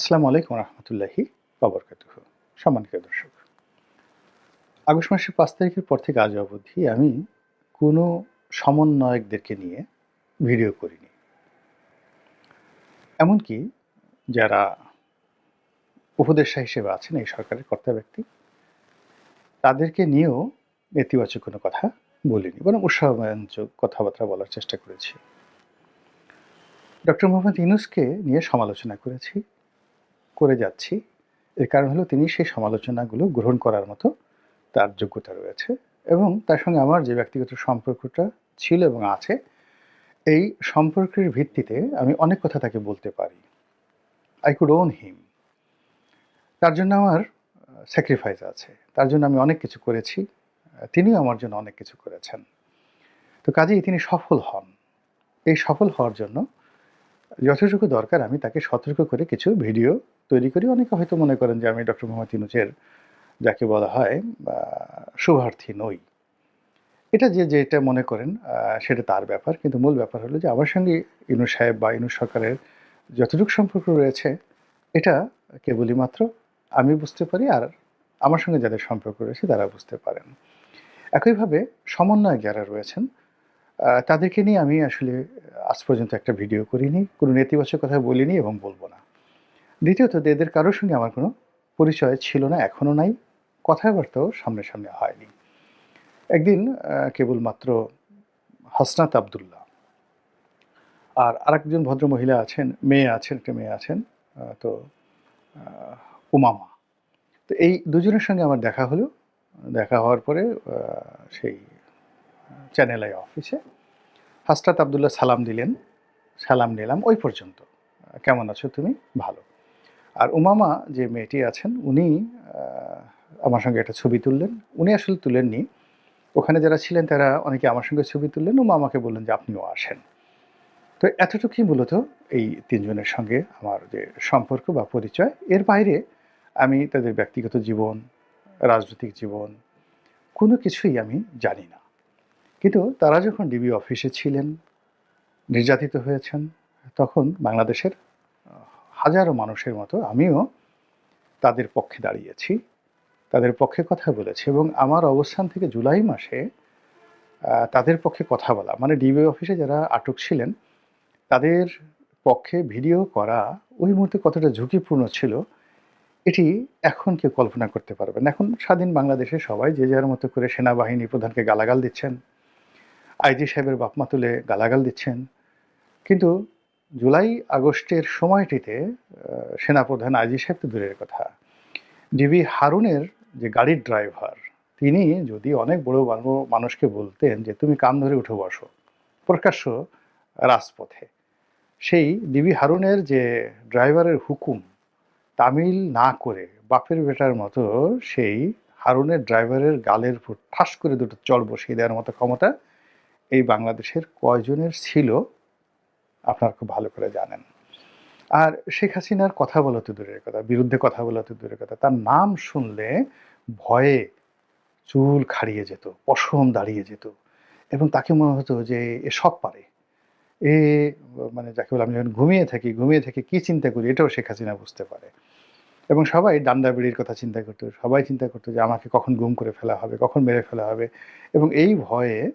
আসসালামু আলাইকুম রহমতুল্লাহি বাবরকাতুহ সম্মানিত দর্শক, আগস্ট মাসের পাঁচ তারিখের পর থেকে আজ অবধি আমি কোনো সমন্বয়কদেরকে নিয়ে ভিডিও করিনি। এমনকি যারা উপদেষ্টা হিসেবে আছেন, এই সরকারের কর্তা ব্যক্তি, তাদেরকে নিয়েও নেতিবাচক কোনো কথা বলিনি, বরং উৎসাহবাঞ্চক কথাবার্তা বলার চেষ্টা করেছি। ডক্টর মোহাম্মদ ইউনুসকে নিয়ে সমালোচনা করেছি করে যাচ্ছি। এর কারণ হলো তিনি সেই সমালোচনাগুলো গ্রহণ করার মতো তার যোগ্যতা রয়েছে এবং তার সঙ্গে আমার যে ব্যক্তিগত সম্পর্কটা ছিল এবং আছে, এই সম্পর্কের ভিত্তিতে আমি অনেক কথা তাকে বলতে পারি। আই কুড ওন হিম তার জন্য আমার স্যাক্রিফাইস আছে। তার জন্য আমি অনেক কিছু করেছি। তিনিও আমার জন্য অনেক কিছু করেছেন। তো কাজেই তিনি সফল হন। এই সফল হওয়ার জন্য যতটুকু দরকার, আমি তাকে সতর্ক করে কিছু ভিডিও তৈরি করি। অনেকে হয়তো মনে করেন যে আমি ডক্টর মোহাম্মদ ইনুজের যাকে বলা হয় শুভার্থী নই। এটা যে যেটা মনে করেন সেটা তার ব্যাপার। কিন্তু মূল ব্যাপার হলো যে আমার সঙ্গে ইনুস সাহেব বা ইনুস সরকারের যতটুকু সম্পর্ক রয়েছে, এটা কেবলই মাত্র আমি বুঝতে পারি আর আমার সঙ্গে যাদের সম্পর্ক রয়েছে তারা বুঝতে পারেন। একইভাবে সমন্বয়ক যারা রয়েছেন তাদেরকে নিয়ে আমি আসলে আজ পর্যন্ত একটা ভিডিও করিনি, কোনো নেতিবাচক কথা বলিনি এবং বলব না। দ্বিতীয়ত, এদের কারোর সঙ্গে আমার কোনো পরিচয় ছিল না, এখনও নাই, কথাবার্তাও সামনে সামনে হয়নি। একদিন কেবলমাত্র হাসনাত আবদুল্লাহ আর আরেকজন ভদ্র মহিলা আছেন, মেয়ে আছেন, একটা মেয়ে আছেন তো উমামা। তো এই দুজনের সঙ্গে আমার দেখা হলো, দেখা হওয়ার পরে সেই চ্যানেল আই অফিসে। হাসরাত আবদুল্লাহ সালাম দিলেন। সালাম নিলাম ওই পর্যন্ত। কেমন আছো তুমি? ভালো। আর উমামা যে মেয়েটি আছেন, উনি আমার সঙ্গে একটা ছবি তুললেন। উনি আসলে তুলেননি। ওখানে যারা ছিলেন, তারা অনেকে আমার সঙ্গে ছবি তুললেন। উমা আমাকে বললেন যে, আপনিও আসেন। তো এতটুকুই মূলত এই তিনজনের সঙ্গে আমার যে সম্পর্ক বা পরিচয়। এর বাইরে আমি তাদের ব্যক্তিগত জীবন, রাজনৈতিক জীবন, কোনো কিছুই আমি জানি না। কিন্তু তারা যখন ডিবি অফিসে ছিলেন, নির্যাতিত হয়েছেন, তখন বাংলাদেশের হাজারো মানুষের মতো আমিও তাদের পক্ষে দাঁড়িয়েছি, তাদের পক্ষে কথা বলেছি এবং আমার অবস্থান থেকে জুলাই মাসে তাদের পক্ষে কথা বলা মানে ডিবি অফিসে যারা আটক ছিলেন, তাদের পক্ষে ভিডিও করা ওই মুহূর্তে কতটা ঝুঁকিপূর্ণ ছিল, এটি এখন কেউ কল্পনা করতে পারবেন এখন স্বাধীন বাংলাদেশে সবাই যে যার মতো করে সেনাবাহিনী প্রধানকে গালাগাল দিচ্ছেন আইজি সাহেবের বাপমা তুলে গালাগাল দিচ্ছেন। কিন্তু জুলাই আগস্টের সময়টিতে সেনাপ্রধান আইজি সাহেব তো দূরের কথা। ডিবি হারুনের যে গাড়ির ড্রাইভার, তিনি যদি অনেক বড় মানু- মানুষকে বলতেন যে, তুমি কান ধরে উঠে বসো, প্রকাশ্য রাজপথে। সেই ডিবি হারুনের যে ড্রাইভারের হুকুম, তামিল না করে বাপের বেটার মতো সেই হারুনের ড্রাইভারের গালের ঠাস করে দুটো চড় বসিয়ে দেওয়ার মতো ক্ষমতা এই বাংলাদেশের কয়জনের ছিল, আপনারা খুব ভালো করে জানেন। আর শেখ হাসিনার কথা বলা তো দূরের কথা, বিরুদ্ধে কথা বলা তো দূরের কথা। তার নাম শুনলে ভয়ে চুল খাড়িয়ে যেত, পশম দাঁড়িয়ে যেত, এবং তাকে মনে হতো যে এ সব পারে। এ মানে যাকে বলে, আমি যখন ঘুমিয়ে থাকি, ঘুমিয়ে থেকে কি চিন্তা করি, এটাও শেখ হাসিনা বুঝতে পারে। এবং সবাই ডান্ডা বেড়ির কথা চিন্তা করতো, সবাই চিন্তা করতো যে আমাকে কখন গুম করে ফেলা হবে, কখন মেরে ফেলা হবে। এবং এই ভয়ে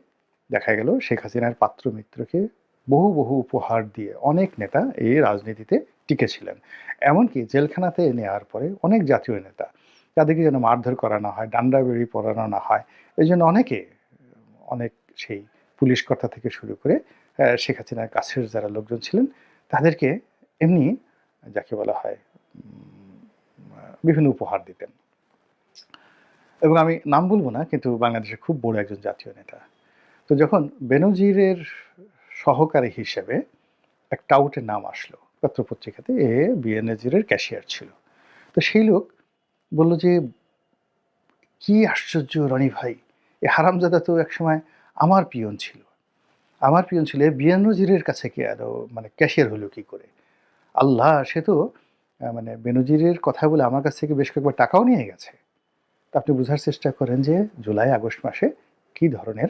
দেখা গেল শেখ হাসিনার পাত্র মিত্রকে বহু বহু উপহার দিয়ে অনেক নেতা এই রাজনীতিতে টিকেছিলেন। এমনকি জেলখানাতে নেওয়ার পরে অনেক জাতীয় নেতা, তাদেরকে যেন মারধর করানো হয় ডান্ডা পরানো না হয়, এই জন্য অনেকে, অনেক সেই পুলিশ কর্তা থেকে শুরু করে শেখ হাসিনার কাছের যারা লোকজন ছিলেন, তাদেরকে এমনি যাকে বলা হয় বিভিন্ন উপহার দিতেন। এবং আমি নাম বলব না, কিন্তু বাংলাদেশের খুব বড় একজন জাতীয় নেতা। তো যখন বেনজিরের সহকারী হিসেবে এক টাউটের নাম আসলো, পত্রপত্রিকাতে এ বিএনজিরের ক্যাশিয়ার ছিল। তো সেই লোক বলল যে, কি আশ্চর্য রনি ভাই, এ হারামজাদা তো একসময় আমার পিয়ন ছিল। আমার পিয়ন ছিল বিএনজিরের কাছে কি আরও মানে ক্যাশিয়ার হলো কি করে? আল্লাহ, সে তো মানে বেনজিরের কথা বলে আমার কাছ থেকে বেশ কয়েকবার টাকাও নিয়ে গেছে। তা আপনি বোঝার চেষ্টা করেন যে, জুলাই আগস্ট মাসে কি ধরনের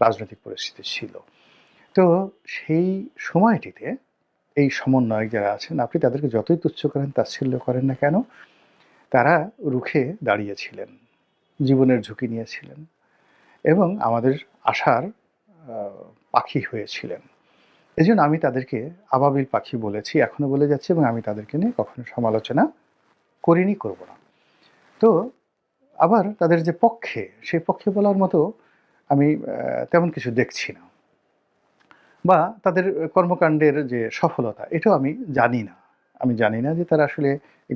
রাজনৈতিক পরিস্থিতি ছিল। তো সেই সময়টিতে এই সমন্বয়ক যারা আছেন, আপনি তাদেরকে যতই তুচ্ছ করেন, তাচ্ছিল্য করেন না কেন, তারা রুখে দাঁড়িয়েছিলেন, জীবনের ঝুঁকি নিয়েছিলেন এবং আমাদের আশার পাখি হয়েছিলেন। এই জন্য আমি তাদেরকে আবাবিল পাখি বলেছি, এখনও বলে যাচ্ছি এবং আমি তাদেরকে নিয়ে কখনো সমালোচনা করিনি, করব না। তো আবার তাদের যে পক্ষে, সেই পক্ষে বলার মতো আমি তেমন কিছু দেখছি না। বা তাদের কর্মকাণ্ডের যে সফলতা, এটাও আমি জানি না। আমি জানি না যে তারা আসলে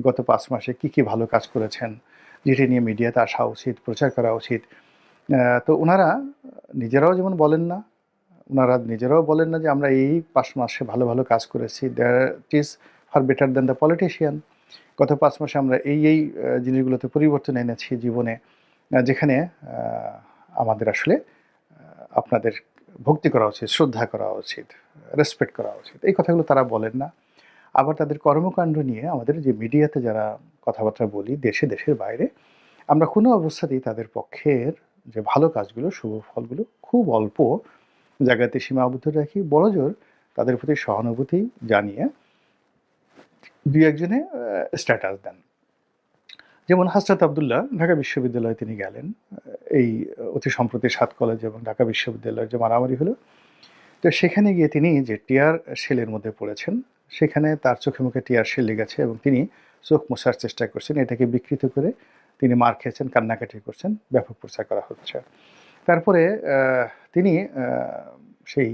গত পাঁচ মাসে কি কি ভালো কাজ করেছেন, যেটি নিয়ে মিডিয়াতে আসা উচিত, প্রচার করা উচিত। তো ওনারা নিজেরাও যেমন বলেন না ওনারা নিজেরাও বলেন না যে আমরা এই পাঁচ মাসে ভালো ভালো কাজ করেছি। That is far better than the politician গত পাঁচ মাসে আমরা এই এই জিনিসগুলোতে পরিবর্তন এনেছি জীবনে যেখানে আমাদের আসলে আপনাদের ভক্তি করা উচিত, শ্রদ্ধা করা উচিত রেসপেক্ট করা উচিত। এই কথাগুলো তারা বলেন না। আবার তাদের কর্মকাণ্ড নিয়ে আমাদের যে মিডিয়াতে যারা কথাবার্তা বলি, দেশে, দেশের বাইরে, আমরা কোনো অবস্থাতেই তাদের পক্ষের যে ভালো কাজগুলো, শুভ ফলগুলো খুব অল্প জায়গাতে সীমাবদ্ধ রাখি। বড় জোর তাদের প্রতি সহানুভূতি জানিয়ে দু একজনে স্ট্যাটাস দেন। যেমন হাসরাত আবদুল্লাহ ঢাকা বিশ্ববিদ্যালয়ে তিনি গেলেন, এই অতি সম্প্রতি সাত কলেজ এবং ঢাকা বিশ্ববিদ্যালয়ের যে মারামারি হলো, তো সেখানে গিয়ে তিনি যে টিয়ার শেলের মধ্যে পড়েছেন, সেখানে তার চোখে মুখে টিয়ার শেল লেগেছে এবং তিনি চোখ মোছার চেষ্টা করছেন, এটাকে বিকৃত করে তিনি মার খেয়েছেন, কান্নাকাটি করছেন, ব্যাপক প্রচার করা হচ্ছে। তারপরে তিনি সেই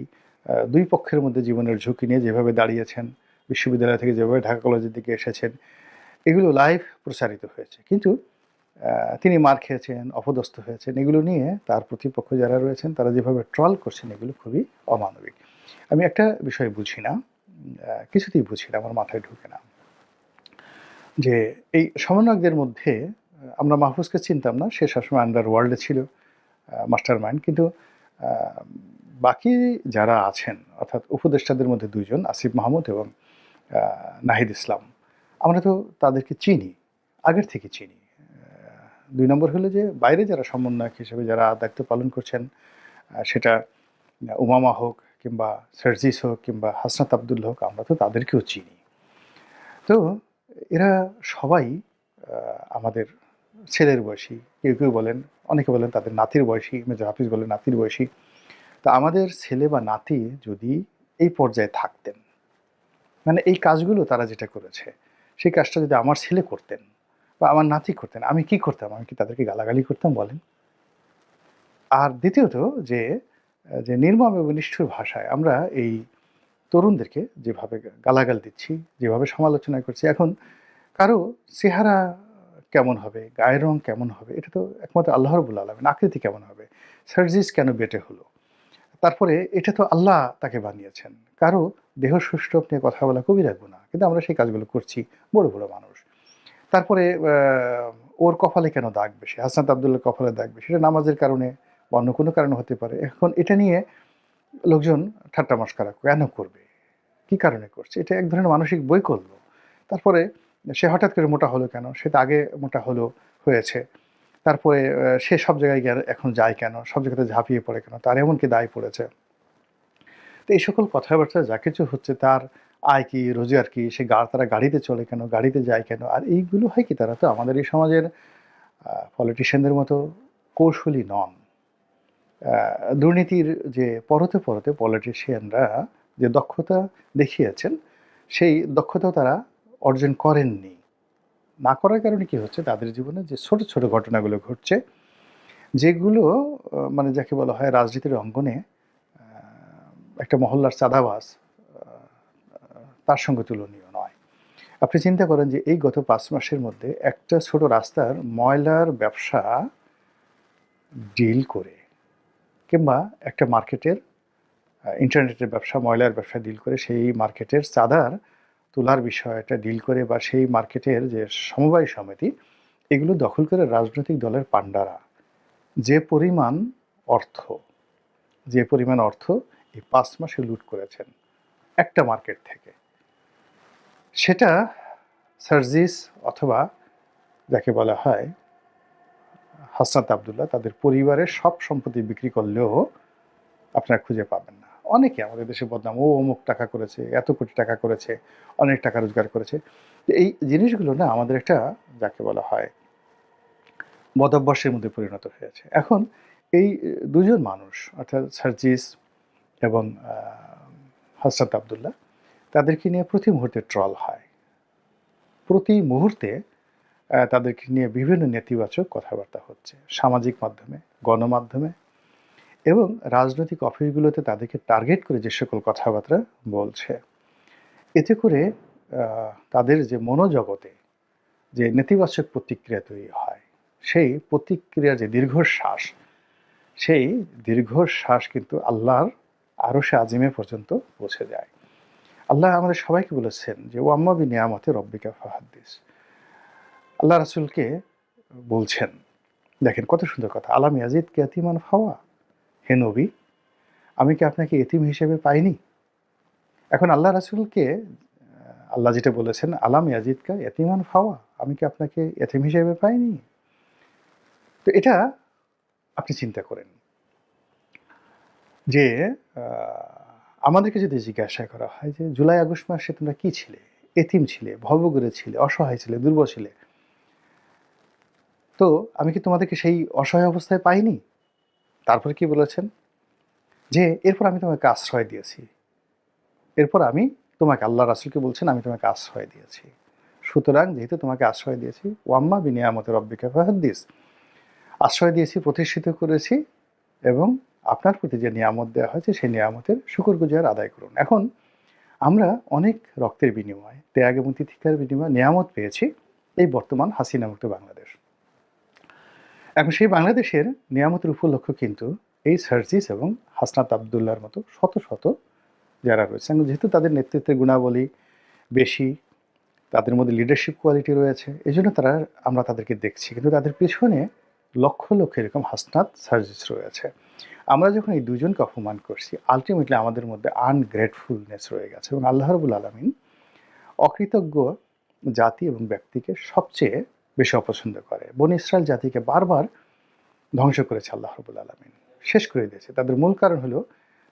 দুই পক্ষের মধ্যে জীবনের ঝুঁকি নিয়ে যেভাবে দাঁড়িয়েছেন, বিশ্ববিদ্যালয় থেকে যেভাবে ঢাকা কলেজের দিকে এসেছেন এগুলো লাইভ প্রচারিত হয়েছে। কিন্তু তিনি মার খেয়েছেন, অপদস্থ হয়েছেন, এগুলো নিয়ে তার প্রতিপক্ষ যারা রয়েছেন, তারা যেভাবে ট্রল করছেন, এগুলো খুবই অমানবিক। আমি একটা বিষয় বুঝি না কিছুতেই বুঝি না, আমার মাথায় ঢুকে না। যে এই সমন্বয়কদের মধ্যে, আমরা মাহফুজকে চিনতাম না, সে সবসময় আন্ডার ওয়ার্ল্ডে ছিল মাস্টার মাইন্ড কিন্তু বাকি যারা আছেন, অর্থাৎ উপদেষ্টাদের মধ্যে দুইজন, আসিফ মাহমুদ এবং নাহিদ ইসলাম আমরা তো তাদেরকে চিনি, আগের থেকে চিনি। দুই নম্বর হলো যে বাইরে যারা সমন্বয়ক হিসেবে যারা দায়িত্ব পালন করছেন সেটা উমামা হোক কিংবা সার্জিস হোক কিংবা হাসনাত আব্দুল হোক, আমরা তো তাদেরকেও চিনি। তো এরা সবাই আমাদের ছেলের বয়সী, কেউ কেউ বলেন, অনেকে বলেন তাদের নাতির বয়সী মেজর হাফিজ বলেন নাতির বয়সী। তা আমাদের ছেলে বা নাতি যদি এই পর্যায়ে থাকতেন মানে এই কাজগুলো তারা যেটা করেছে সেই কাজটা যদি আমার ছেলে করতেন বা আমার নাতি করতেন, আমি কি করতাম? আমি কি তাদেরকে গালাগালি করতাম বলেন? আর দ্বিতীয়ত যে যে নির্মম এবং নিষ্ঠুর ভাষায় আমরা এই তরুণদেরকে যেভাবে গালাগাল দিচ্ছি, যেভাবে সমালোচনা করছি, এখন কারও চেহারা কেমন হবে, গায়ের রং কেমন হবে, এটা তো একমাত্র আল্লাহ রবুল আলমেন, আকৃতি কেমন হবে? সার্জিস কেন বেটে হলো? তারপরে এটা তো আল্লাহ তাকে বানিয়েছেন। কারও দেহ সুষ্ঠ নিয়ে কথা বলা খুবই রাখব না, কিন্তু আমরা সেই কাজগুলো করছি, বড় বড় মানুষ। তারপরে ওর কপালে কেন দাগ বেশি? হাসনাত আবদুল্লাহ কপালে দাগ বেশি। এটা নামাজের কারণে বা অন্য কোনো কারণে হতে পারে। এখন এটা নিয়ে লোকজন ঠাট্টা মস্কারা কেন করবে? কি কারণে করছে? এটা এক ধরনের মানসিক বই বৈকল্য। তারপরে সে হঠাৎ করে মোটা হলো কেন? সে তো আগে মোটা হলো, হয়েছে। তারপরে সে সব জায়গায় এখন যায় কেন? সব জায়গাতে ঝাঁপিয়ে পড়ে কেন? তার এমন কি দায় পড়েছে। তো এই সকল কথাবার্তা যা কিছু হচ্ছে, তার আয় কি, রোজগার কি, সে তারা গাড়িতে চলে কেন? গাড়িতে যায় কেন? আর এইগুলো হয় কি, তারা তো আমাদের এই সমাজের পলিটিশিয়ানদের মতো কৌশলী নন। দুর্নীতির যে পরতে পরতে পলিটিশিয়ানরা যে দক্ষতা দেখিয়েছেন, সেই দক্ষতাও তারা অর্জন করেননি। না করার কারণে কি হচ্ছে? তাদের জীবনে যে ছোট ছোট ঘটনাগুলো ঘটছে, যেগুলো মানে যাকে বলা হয় রাজনীতির অঙ্গনে একটা মহল্লার চাঁদাবাস তার সঙ্গে তুলনীয় নয়। আপনি চিন্তা করেন যে এই গত পাঁচ মাসের মধ্যে একটা ছোট রাস্তার ময়লার ব্যবসা ডিল করে, কিংবা একটা মার্কেটের ইন্টারনেটের ব্যবসা, ময়লার ব্যবসা ডিল করে সেই মার্কেটের চাঁদার তোলার বিষয়টা ডিল করে বা সেই মার্কেটের যে সমবায় সমিতি, এগুলো দখল করে রাজনৈতিক দলের পাণ্ডারা। যে পরিমাণ অর্থ, যে পরিমাণ অর্থ এই পাঁচ মাসে লুট করেছেন একটা মার্কেট থেকে। সেটা সার্জিস অথবা যাকে বলা হয় হাসনাত আবদুল্লাহ তাদের পরিবারের সব সম্পত্তি বিক্রি করলেও আপনারা খুঁজে পাবেন না। অনেকে আমাদের দেশে বদনাম, ও, অমুক টাকা করেছে, এত কোটি টাকা করেছে, অনেক টাকা রোজগার করেছে। এই জিনিসগুলো না আমাদের একটা, যাকে বলা হয় বদভ্যাসের মধ্যে পরিণত হয়েছে। এখন এই দুজন মানুষ, অর্থাৎ সার্জিস এবং হজরত আবদুল্লাহ, তাদেরকে নিয়ে প্রতি মুহূর্তে ট্রল হয়। প্রতি মুহূর্তে তাদেরকে নিয়ে বিভিন্ন নেতিবাচক কথাবার্তা হচ্ছে। সামাজিক মাধ্যমে, গণমাধ্যমে এবং রাজনৈতিক অফিসগুলোতে তাদেরকে টার্গেট করে যে সকল কথাবার্তা বলছে। এতে করে তাদের যে মনোজগতে যে নেতিবাচক প্রতিক্রিয়া তৈরি হয়, সেই প্রতিক্রিয়ার যে দীর্ঘশ্বাস, সেই দীর্ঘশ্বাস কিন্তু আল্লাহর আরও সে আজিমে পর্যন্ত পৌঁছে যায়। আল্লাহ আমাদের সবাইকে বলেছেন যে ও আম্মা বি নিয়ামতে রব্বিকা ফাহাদ্দিস। আল্লাহ রাসুলকে বলছেন, দেখেন কত সুন্দর কথা, আলাম ইয়াজিদ কে এতিমান ফাওয়া? হে নবী, আমি কি আপনাকে এতিম হিসেবে পাইনি? এখন আল্লাহ রাসুলকে, আল্লাহ যেটা বলেছেন, আলাম ইয়াজিদ কা এতিমান ফাওয়া আমি কি আপনাকে এতিম হিসেবে পাইনি? তো এটা আপনি চিন্তা করেন যে আমাদেরকে যদি জিজ্ঞাসা করা হয় যে, জুলাই আগস্ট মাসে তোমরা কি ছিলে? এতিম ছিলে, ভবঘুরে ছিলে, অসহায় ছিলে, দুর্বল ছিলে? তো আমি কি তোমাদেরকে সেই অসহায় অবস্থায় পাইনি? তারপরে কি বলেছেন? যে, এরপর আমি তোমাকে আশ্রয় দিয়েছি। এরপর আমি তোমাকে আল্লাহ রাসুলকে বলছেন, আমি তোমাকে আশ্রয় দিয়েছি। সুতরাং যেহেতু তোমাকে আশ্রয় দিয়েছি ওয়াম্মা বিনিয়ামতের রব্বিকা ফাহাদ্দিস আশ্রয় দিয়েছি, প্রতিষ্ঠিত করেছি এবং আপনার প্রতি যে নিয়ামত দেওয়া হয়েছে, সেই নিয়ামতের শুকর গুজার আদায় করুন। এখন আমরা অনেক রক্তের বিনিময়ে, ত্যাগ এবং তিথিকার বিনিময়ে নিয়ামত পেয়েছি এই বর্তমান হাসিনা মুক্ত বাংলাদেশ। এখন সেই বাংলাদেশের নিয়ামতের উপলক্ষ কিন্তু এই সার্জিস এবং হাসনাত আবদুল্লাহর মতো শত শত যারা রয়েছে এবং যেহেতু তাদের নেতৃত্বের গুণাবলী বেশি, তাদের মধ্যে লিডারশিপ কোয়ালিটি রয়েছে এই জন্য তারা, আমরা তাদেরকে দেখছি। কিন্তু তাদের পেছনে লক্ষ লক্ষ এরকম হাসনাত সার্জিস রয়েছে। আমরা যখন এই দুজনকে অপমান করছি আলটিমেটলি আমাদের মধ্যে আনগ্রেটফুলনেস রয়ে গেছে এবং আল্লাহ রবুল আলমিন অকৃতজ্ঞ জাতি এবং ব্যক্তিকে সবচেয়ে বেশি অপছন্দ করে। বন ইসরায়েল জাতিকে বারবার ধ্বংস করেছে আল্লাহ রবুল আলমিন। শেষ করে দিয়েছে। তাদের মূল কারণ হলো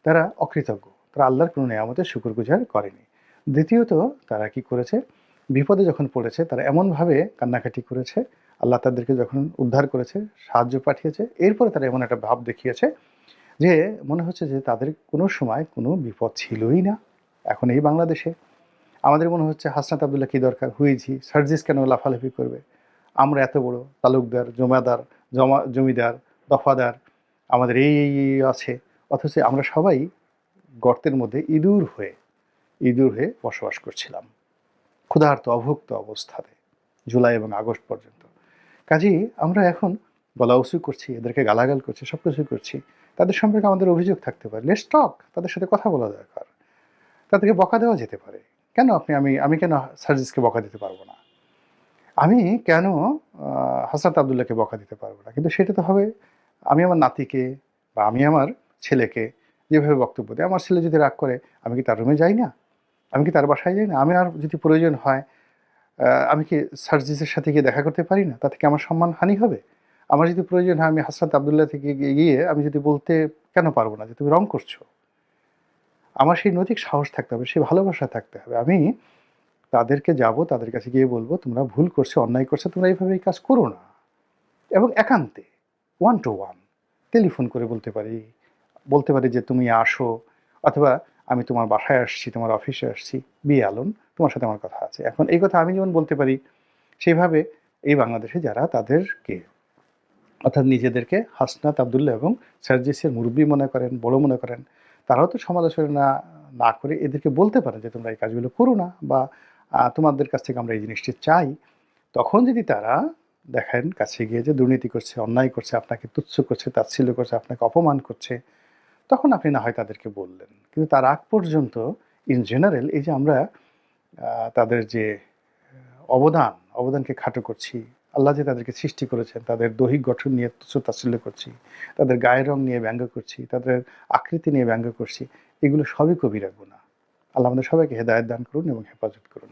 তারা অকৃতজ্ঞ। তারা আল্লাহর কোনো নিয়ামতের শুকুর গুজার করেনি। দ্বিতীয়ত, তারা কি করেছে? বিপদে যখন পড়েছে, তারা এমনভাবে কান্নাকাটি করেছে, আল্লাহ তাদেরকে যখন উদ্ধার করেছে, সাহায্য পাঠিয়েছে, এরপরে তারা এমন একটা ভাব দেখিয়েছে যে, মনে হচ্ছে যে তাদের কোনো সময় কোনো বিপদ ছিলই না। এখন এই বাংলাদেশে। আমাদের মনে হচ্ছে হাসনাত আবদুল্লাহ কী দরকার? হুইজি, সার্জিস কেন লাফালাফি করবে? আমরা এত বড় তালুকদার, জমাদার, জমা, জমিদার, দফাদার, আমাদের এই এই আছে। অথচ আমরা সবাই গর্তের মধ্যে ইঁদুর হয়ে ইঁদুর হয়ে বসবাস করছিলাম। ক্ষুধার্ত, অভুক্ত অবস্থাতে, জুলাই এবং আগস্ট পর্যন্ত। কাজেই আমরা এখন গলা উঁচু করছি, এদেরকে গালাগাল করছি সব কিছুই করছি। তাদের সম্পর্কে আমাদের অভিযোগ থাকতে পারে। লেস টক তাদের সাথে কথা বলা দরকার। তাদেরকে বকা দেওয়া যেতে পারে। কেন আপনি, আমি আমি কেন সার্জিসকে বকা দিতে পারব না? আমি কেন হাসনাত আবদুল্লাহকে বকা দিতে পারব না? কিন্তু সেটা তো হবে আমি আমার নাতিকে বা আমি আমার ছেলেকে যেভাবে বক্তব্য দিই আমার ছেলে যদি রাগ করে, আমি কি তার রুমে যাই না? আমি কি তার বাসায় যাই না? আমি আর যদি প্রয়োজন হয় আমি কি সার্জিসের সাথে গিয়ে দেখা করতে পারি না? তাতে কি আমার সম্মান হানি হবে? আমার যদি প্রয়োজন হয়, আমি হাসনাত আবদুল্লাহ থেকে গিয়ে আমি যদি বলতে কেন পারব না যে তুমি রং করছ? আমার সেই নৈতিক সাহস থাকতে হবে, সেই ভালোবাসা থাকতে হবে। আমি তাদেরকে যাব, তাদের কাছে গিয়ে বলব, তোমরা ভুল করছ, অন্যায় করছ, তোমরা এইভাবে এই কাজ করো না। এবং একান্তে ওয়ান টু ওয়ান টেলিফোন করে বলতে পারি। বলতে পারি যে, তুমি আসো, অথবা, আমি তোমার বাসায় আসছি, তোমার অফিসে আসছি বিয়ে আলন তোমার সাথে আমার কথা আছে। এখন এই কথা আমি যেমন বলতে পারি সেইভাবে এই বাংলাদেশে যারা তাদেরকে, অর্থাৎ নিজেদেরকে হাসনাত আবদুল্লাহ এবং সার্জিসের মুরব্বী মনে করেন, বড় মনে করেন, তারাও তো সমালোচনা না করে এদেরকে বলতে পারে যে, তোমরা এই কাজগুলো করো না, বা তোমাদের কাছ থেকে আমরা এই জিনিসটি চাই। তখন যদি তারা দেখেন কাছে গিয়ে যে দুর্নীতি করছে, অন্যায় করছে, আপনাকে তুচ্ছ করছে, তাচ্ছিল্য করছে, আপনাকে অপমান করছে, তখন আপনি না হয় তাদেরকে বললেন। কিন্তু তার আগ পর্যন্ত ইন জেনারেল এই যে আমরা তাদের যে অবদান, অবদানকে খাটো করছি, আল্লাহ যে তাদেরকে সৃষ্টি করেছেন, তাদের দৈহিক গঠন নিয়ে তুচ্ছ তাচ্ছিল্য করছি, তাদের গায়ের রং নিয়ে ব্যঙ্গ করছি, তাদের আকৃতি নিয়ে ব্যঙ্গ করছি, এগুলো সবই কবিরা গুণা আল্লাহ আমাদের সবাইকে হেদায়ত দান করুন এবং হেফাজত করুন।